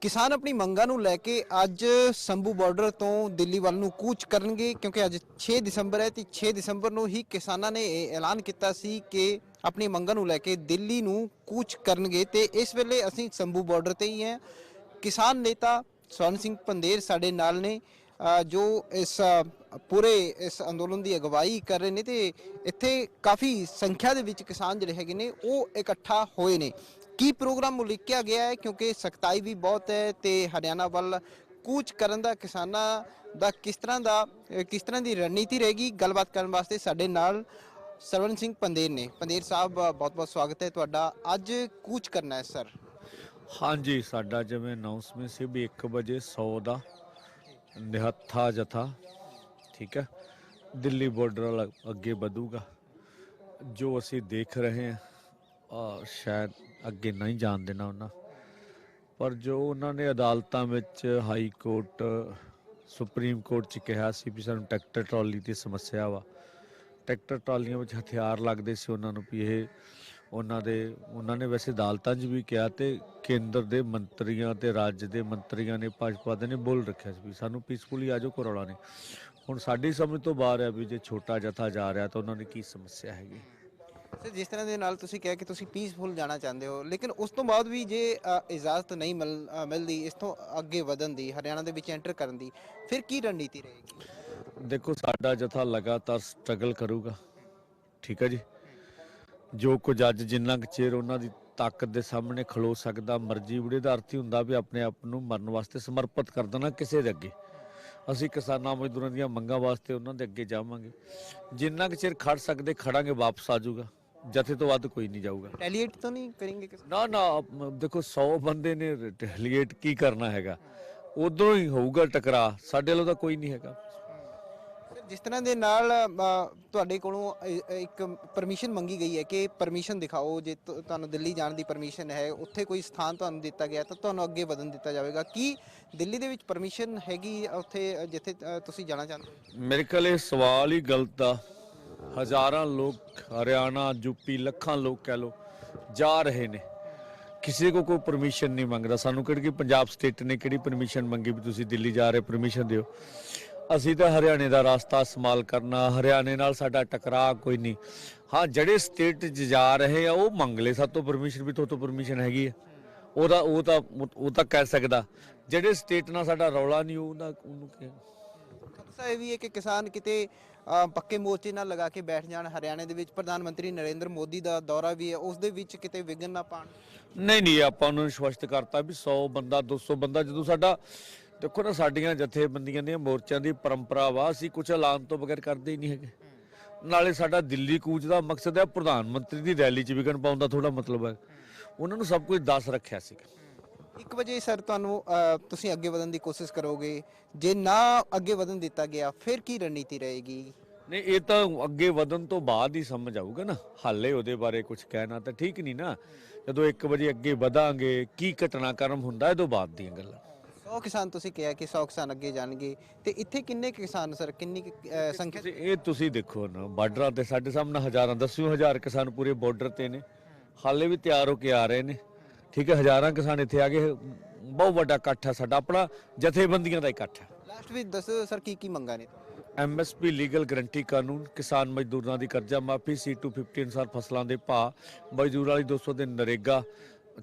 ਕਿਸਾਨ ਆਪਣੀ ਮੰਗਾਂ ਨੂੰ ਲੈ ਕੇ ਅੱਜ ਸੰਭੂ ਬਾਰਡਰ ਤੋਂ ਦਿੱਲੀ ਵੱਲ ਨੂੰ ਕੂਚ ਕਰਨਗੇ, ਕਿਉਂਕਿ ਅੱਜ 6 ਦਸੰਬਰ ਹੈ ਤੇ 6 ਦਸੰਬਰ ਨੂੰ ਹੀ ਕਿਸਾਨਾਂ ਨੇ ਇਹ ਐਲਾਨ ਕੀਤਾ ਸੀ ਕਿ ਆਪਣੀ ਮੰਗਾਂ ਨੂੰ ਲੈ ਕੇ ਦਿੱਲੀ ਨੂੰ ਕੂਚ ਕਰਨਗੇ ਤੇ ਇਸ ਵੇਲੇ ਅਸੀਂ ਸੰਭੂ ਬਾਰਡਰ ਤੇ ਹੀ ਹਾਂ। ਕਿਸਾਨ ਨੇਤਾ ਸਵਰਨ ਸਿੰਘ ਪੰਦੇਰ ਸਾਡੇ ਨਾਲ ਨੇ। ਜੋ ਇਸ ਪੂਰੇ ਇਸ ਅੰਦੋਲਨ ਦੀ ਅਗਵਾਈ ਕਰ ਰਹੇ ਨੇ ਤੇ ਇੱਥੇ ਕਾਫੀ ਸੰਖਿਆ ਦੇ ਵਿੱਚ ਕਿਸਾਨ ਜਿਹੜੇ ਹੈਗੇ ਨੇ, ਉਹ ਇਕੱਠਾ ਹੋਏ ਨੇ। ਕੀ ਪ੍ਰੋਗਰਾਮ ਉਲੀਕਿਆ ਗਿਆ ਹੈ? ਕਿਉਂਕਿ ਸਖਤਾਈ ਵੀ ਬਹੁਤ ਹੈ ਤੇ ਹਰਿਆਣਾ ਵੱਲ ਕੂਚ ਕਰਨ ਦਾ, ਕਿਸਾਨਾਂ ਦਾ ਕਿਸ ਤਰ੍ਹਾਂ ਦਾ ਕਿਸ ਤਰ੍ਹਾਂ ਦੀ ਰਣਨੀਤੀ ਰਹੇਗੀ? ਗੱਲਬਾਤ ਕਰਨ ਵਾਸਤੇ ਸਾਡੇ ਨਾਲ ਸਰਵਨ ਸਿੰਘ ਪੰਦੇਰ ਨੇ। ਪੰਦੇਰ ਸਾਹਿਬ, ਬਹੁਤ ਬਹੁਤ ਸਵਾਗਤ ਹੈ ਤੁਹਾਡਾ। ਅੱਜ ਕੂਚ ਕਰਨਾ ਹੈ, ਸਰ। ਹਾਂਜੀ, ਸਾਡਾ ਜਿਵੇਂ ਅਨਾਉਂਸਮੈਂਟ ਸੀ ਵੀ 1 ਵਜੇ 100 ਦਾ ਨਿਹੱਥਾ ਜਥਾ, ਠੀਕ ਹੈ? ਦਿੱਲੀ ਬਾਰਡਰ ਵੱਲ ਅੱਗੇ ਵਧੂਗਾ। ਜੋ ਅਸੀਂ ਦੇਖ ਰਹੇ ਹਾਂ ਸ਼ਾਇਦ ਅੱਗੇ ਨਹੀਂ ਜਾਣ ਦੇਣਾ ਉਹਨਾਂ। ਪਰ ਜੋ ਉਹਨਾਂ ਨੇ ਅਦਾਲਤਾਂ ਵਿੱਚ ਹਾਈ ਕੋਰਟ ਸੁਪਰੀਮ ਕੋਰਟ 'ਚ ਕਿਹਾ ਸੀ ਵੀ ਸਾਨੂੰ ਟਰੈਕਟਰ ਟਰਾਲੀ ਦੀ ਸਮੱਸਿਆ ਵਾ। ਟਰੈਕਟਰ ਟਰਾਲੀਆਂ ਵਿੱਚ ਹਥਿਆਰ ਲੱਗਦੇ ਸੀ ਉਹਨਾਂ ਨੂੰ ਵੀ ਇਹ ਉਹਨਾਂ ਦੇ ਉਹਨਾਂ ਨੇ ਵੈਸੇ ਅਦਾਲਤਾਂ 'ਚ ਵੀ ਕਿਹਾ ਤੇ ਕੇਂਦਰ ਦੇ ਮੰਤਰੀਆਂ ਤੇ ਰਾਜ ਦੇ ਮੰਤਰੀਆਂ ਨੇ ਭਾਜਪਾ ਦੇ ਨੇ ਬੋਲ ਰੱਖਿਆ ਸੀ ਵੀ ਸਾਨੂੰ ਪੀਸਫੁਲੀ ਆਜੋ ਕਰੋਲਾ ਨੇ ਹੁਣ ਸਾਡੀ ਸਮਝ ਤੋਂ ਬਾਹਰ ਹੈ ਵੀ ਜੇ ਛੋਟਾ ਜਥਾ ਜਾ ਰਿਹਾ ਤਾਂ ਉਹਨਾਂ ਦੀ ਕੀ ਸਮੱਸਿਆ ਹੈਗੀ? ਸਰ ਜਿਸ ਤਰ੍ਹਾਂ ਦੇ ਨਾਲ ਤੁਸੀਂ ਕਿਹਾ ਕਿ ਤੁਸੀਂ ਪੀਸਫੁਲ ਜਾਣਾ ਚਾਹੁੰਦੇ ਹੋ ਲੇਕਿਨ ਉਸ ਤੋਂ ਬਾਅਦ ਵੀ ਜੇ ਇਜਾਜ਼ਤ ਨਹੀਂ ਮਿਲਦੀ ਇਸ ਤੋਂ ਅੱਗੇ ਵਧਣ ਦੀ ਹਰਿਆਣਾ ਦੇ ਵਿੱਚ ਐਂਟਰ ਕਰਨ ਦੀ ਫਿਰ ਕੀ ਰਣਨੀਤੀ ਰਹੇਗੀ? ਦੇਖੋ ਸਾਡਾ ਜਥਾ ਲਗਾਤਾਰ ਸਟਰਗਲ ਕਰੂਗਾ। ਠੀਕ ਹੈ ਜੀ? ਜੋ ਕੁਝ ਅੱਜ ਜਿੰਨਾ ਕੁ ਚਿਰ ਉਹਨਾਂ ਦੀ ਤਾਕਤ ਦੇ ਸਾਹਮਣੇ ਖਲੋ ਸਕਦਾ ਮਰਜ਼ੀ ਬੁੜੇ ਦਾ ਅਰਥ ਹੀ ਹੁੰਦਾ ਵੀ ਆਪਣੇ ਆਪ ਨੂੰ ਮਰਨ ਵਾਸਤੇ ਸਮਰਪਿਤ ਕਰ ਦੇਣਾ ਕਿਸੇ ਦੇ ਅੱਗੇ। ਅਸੀਂ ਕਿਸਾਨਾਂ ਮਜ਼ਦੂਰਾਂ ਦੀਆਂ ਮੰਗਾਂ ਵਾਸਤੇ ਉਹਨਾਂ ਦੇ ਅੱਗੇ ਜਾਵਾਂਗੇ। ਜਿੰਨਾ ਕੁ ਚਿਰ ਖੜ ਸਕਦੇ ਖੜਾਂਗੇ ਵਾਪਸ ਆ ਜਾਊਗਾ। ਜਥੇ ਤੋਂ ਵੱਧ ਕੋਈ ਨਹੀਂ ਜਾਊਗਾ। ਟੈਲੀਏਟ ਤਾਂ ਨਹੀਂ ਕਿਸੇ ਨਾ ਨਾ ਦੇਖੋ 100 ਬੰਦੇ ਨੇ ਰਿਟੈਲੀਏਟ ਕੀ ਕਰਨਾ ਹੈਗਾ? ਉਧਰੋਂ ਹੀ ਹੋਊਗਾ ਟਕਰਾ ਸਾਡੇ ਵੱਲੋਂ ਤਾਂ ਕੋਈ ਨਹੀਂ ਹੈਗਾ। ਜਿਸ ਤਰ੍ਹਾਂ ਦੇ ਨਾਲ ਤੁਹਾਡੇ ਕੋਲੋਂ ਇੱਕ ਪਰਮਿਸ਼ਨ ਮੰਗੀ ਗਈ ਹੈ ਕਿ ਪਰਮਿਸ਼ਨ ਦਿਖਾਓ, ਜੇ ਤੁਹਾਨੂੰ ਦਿੱਲੀ ਜਾਣ ਦੀ ਪਰਮਿਸ਼ਨ ਹੈ, ਉੱਥੇ ਕੋਈ ਸਥਾਨ ਤੁਹਾਨੂੰ ਦਿੱਤਾ ਗਿਆ, ਤਾਂ ਤੁਹਾਨੂੰ ਅੱਗੇ ਵਧਣ ਦਿੱਤਾ ਜਾਵੇਗਾ। ਕੀ ਦਿੱਲੀ ਦੇ ਵਿੱਚ ਪਰਮਿਸ਼ਨ ਹੈਗੀ ਉੱਥੇ, ਜਿੱਥੇ ਤੁਸੀਂ ਜਾਣਾ ਚਾਹੁੰਦੇ ਹੋ? ਮੇਰੇ ਕੋਲ ਇਹ ਸਵਾਲ ਹੀ ਗਲਤ ਆ। ਹਜ਼ਾਰਾਂ ਲੋਕ, ਹਰਿਆਣਾ ਯੂਪੀ ਲੱਖਾਂ ਲੋਕ ਕਹਿ ਲੋ ਜਾ ਰਹੇ ਨੇ। ਕਿਸੇ ਕੋ ਕੋਈ ਪਰਮਿਸ਼ਨ ਨਹੀਂ ਮੰਗਦਾ। ਸਾਨੂੰ ਕਿਹੜੀ, ਪੰਜਾਬ ਸਟੇਟ ਨੇ ਕਿਹੜੀ ਪਰਮਿਸ਼ਨ ਮੰਗੀ ਵੀ ਤੁਸੀਂ ਦਿੱਲੀ ਜਾ ਰਹੇ ਪਰਮਿਸ਼ਨ ਦਿਓ। ਅਸੀਂ ਤਾਂ ਹਰਿਆਣੇ ਦਾ ਰਸਤਾ ਇਸਤੇਮਾਲ ਕਰਨਾ ਹਰਿਆਣੇ ਨਾਲ ਸਾਡਾ ਟਕਰਾਅ ਕੋਈ ਨਹੀਂ। ਹਾਂ ਜਿਹੜੇ ਸਟੇਟ 'ਚ ਜਾ ਰਹੇ ਆ ਉਹ ਮੰਗ ਲੈ ਸਾਤੋਂ ਪਰਮਿਸ਼ਨ ਵੀ ਤੋਂ ਪਰਮਿਸ਼ਨ ਹੈਗੀ ਆ। ਉਹਦਾ ਉਹ ਤਾਂ ਉਹ ਤਾਂ ਕਹਿ ਸਕਦਾ। ਜਿਹੜੇ ਸਟੇਟ ਨਾਲ ਸਾਡਾ ਰੌਲਾ ਨਹੀਂ ਉਹਦਾ ਉਹਨੂੰ ਕੀ ਖਦਸ਼ਾ ਇਹ ਵੀ ਹੈ ਕਿ ਕਿਸਾਨ ਕਿਤੇ ਪੱਕੇ ਮੋਰਚੇ ਨਾਲ ਲਗਾ ਕੇ ਬੈਠ ਜਾਣ। ਹਰਿਆਣੇ ਦੇ ਵਿੱਚ ਪ੍ਰਧਾਨ ਮੰਤਰੀ ਨਰਿੰਦਰ ਮੋਦੀ ਦਾ ਦੌਰਾ ਵੀ ਹੈ। ਉਸ ਦੇ ਵਿੱਚ ਕਿਤੇ ਵਿਘਨ ਨਾ ਪਾਣ ਨਹੀਂ ਨਹੀਂ ਆਪਾਂ ਨੂੰ ਸਪਸ਼ਟ ਕਰਤਾ ਵੀ 100 ਬੰਦਾ 200 ਬੰਦਾ ਜਦੋਂ ਸਾਡਾ ਦੇਖੋ ਨਾ ਸਾਡੀਆਂ ਜਥੇਬੰਦੀਆਂ ਦੀਆਂ ਮੋਰਚਿਆਂ ਦੀ ਪਰੰਪਰਾ ਵਾ ਅਸੀਂ ਕੁਝ ਐਲਾਨ ਤੋਂ ਬਗੈਰ ਕਰਦੇ ਹੀ ਨਹੀਂ ਹੈਗੇ। ਨਾਲੇ ਸਾਡਾ ਦਿੱਲੀ ਕੂਚ ਦਾ ਮਕਸਦ ਹੈ ਪ੍ਰਧਾਨ ਮੰਤਰੀ ਦੀ ਰੈਲੀ 'ਚ ਵਿਗਣ ਪਾਉਣ ਦਾ ਥੋੜਾ ਮਤਲਬ ਹੈ। ਉਹਨਾਂ ਨੂੰ ਸਭ ਕੁਝ ਦੱਸ ਰੱਖਿਆ ਸੀ ਇੱਕ ਵਜੇ ਸਰ ਤੁਹਾਨੂੰ ਅ, ਤੁਸੀਂ ਅੱਗੇ ਵਧਣ ਦੀ ਕੋਸ਼ਿਸ਼ ਕਰੋਗੇ। ਜੇ ਨਾ ਅੱਗੇ ਵਧਣ ਦਿੱਤਾ ਗਿਆ ਫਿਰ ਕੀ ਰਣਨੀਤੀ ਰਹੇਗੀ? ਨਹੀਂ ਇਹ ਤਾਂ ਅੱਗੇ ਵਧਣ ਤੋਂ ਬਾਅਦ ਹੀ ਸਮਝ ਆਊਗਾ ਨਾ। ਹਾਲੇ ਉਹਦੇ ਬਾਰੇ ਕੁਝ ਕਹਿਣਾ ਤਾਂ ਠੀਕ ਨਹੀਂ ਨਾ। ਜਦੋਂ 1 ਵਜੇ ਅੱਗੇ ਵਧਾਂਗੇ ਕੀ ਘਟਨਾਕ੍ਰਮ ਹੁੰਦਾ ਇਹਦੋਂ ਬਾਅਦ ਦੀਆਂ ਗੱਲਾਂ। 100 ਕਿਸਾਨ ਤੁਸੀਂ ਕਿਹਾ ਕਿ 100 ਕਿਸਾਨ ਅੱਗੇ ਜਾਣਗੇ ਤੇ ਇੱਥੇ ਕਿੰਨੇ ਕੁ ਕਿਸਾਨ ਸਰ ਕਿੰਨੀ ਕੁ, ਅ, ਸੰਖਿਆ? ਤੁਸੀਂ ਇਹ ਤੁਸੀਂ ਦੇਖੋ ਨਾ ਬਾਰਡਰਾਂ ਤੇ ਸਾਡੇ ਸਾਹਮਣੇ ਹਜ਼ਾਰਾਂ ਦਸਿਓ ਹਜ਼ਾਰ ਕਿਸਾਨ ਪੂਰੇ ਬਾਰਡਰ ਤੇ ਨੇ। ਹਾਲੇ ਵੀ ਤਿਆਰ ਹੋ ਕੇ ਆ ਰਹੇ ਨੇ। ਠੀਕ ਹੈ ਹਜ਼ਾਰਾਂ ਕਿਸਾਨ ਇੱਥੇ ਆ ਗਏ। ਬਹੁਤ ਵੱਡਾ ਇਕੱਠ ਹੈ ਸਾਡਾ ਆਪਣਾ ਜਥੇਬੰਦੀਆਂ ਦਾ ਇਕੱਠ ਹੈ। ਲਾਸਟ ਵਿੱਚ ਦੱਸੋ ਸਰ ਕੀ ਕੀ ਮੰਗਾਂ ਨੇ ਐਮਐਸਪੀ ਲੀਗਲ ਗਰੰਟੀ ਕਾਨੂੰਨ ਕਿਸਾਨ ਮਜ਼ਦੂਰਾਂ ਦੀ ਕਰਜ਼ਾ ਮਾਫੀ C250 ਅਨੁਸਾਰ ਫਸਲਾਂ ਦੇ ਭਾਅ ਮਜ਼ਦੂਰਾਂ ਲਈ 200 ਦਿਨ ਨਰੇਗਾ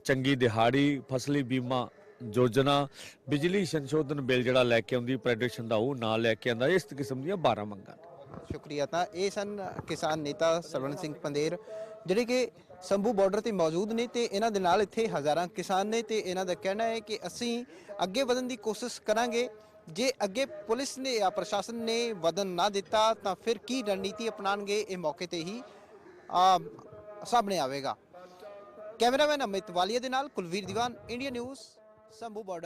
ਚੰਗੀ ਦਿਹਾੜੀ ਫਸਲੀ ਬੀਮਾ ਯੋਜਨਾ, ਬਿਜਲੀ ਸੰਸ਼ੋਧਨ ਬਿੱਲ ਜਿਹੜਾ ਲੈ ਕੇ ਆਉਂਦੀ ਫੈਡਰੇਸ਼ਨ ਦਾ ਉਹ ਨਾਂ ਲੈ ਕੇ ਆਂਦਾ ਇਸ ਕਿਸਮ ਦੀਆਂ 12 ਮੰਗਾਂ ਨੇ। ਸ਼ੁਕਰੀਆ। ਤਾਂ ਇਹ ਸਨ ਕਿਸਾਨ ਨੇਤਾ ਸਰਵਣ ਸਿੰਘ ਪੰਦੇਰ, ਜਿਹੜੇ ਕਿ ਸੰਭੂ ਬਾਰਡਰ ਤੇ ਮੌਜੂਦ ਨੇ ਤੇ ਇਹਨਾਂ ਦੇ ਨਾਲ ਇੱਥੇ ਹਜ਼ਾਰਾਂ ਕਿਸਾਨ ਨੇ ਤੇ ਇਹਨਾਂ ਦਾ ਕਹਿਣਾ ਹੈ ਕਿ ਅਸੀਂ ਅੱਗੇ ਵਧਣ ਦੀ ਕੋਸ਼ਿਸ਼ ਕਰਾਂਗੇ। ਜੇ ਅੱਗੇ ਪੁਲਿਸ ਨੇ ਜਾਂ ਪ੍ਰਸ਼ਾਸਨ ਨੇ ਵਧਣ ਨਾ ਦਿੱਤਾ, ਤਾਂ ਫਿਰ ਕੀ ਰਣਨੀਤੀ ਅਪਣਾਣਗੇ ਇਹ ਮੌਕੇ ਤੇ ਹੀ, ਆ, ਸਾਹਮਣੇ ਆਵੇਗਾ। ਕੈਮਰਾਮੈਨ ਅਮਿਤ ਵਾਲੀਆ ਦੇ ਨਾਲ Kulveer Diwan, India News Shambhu border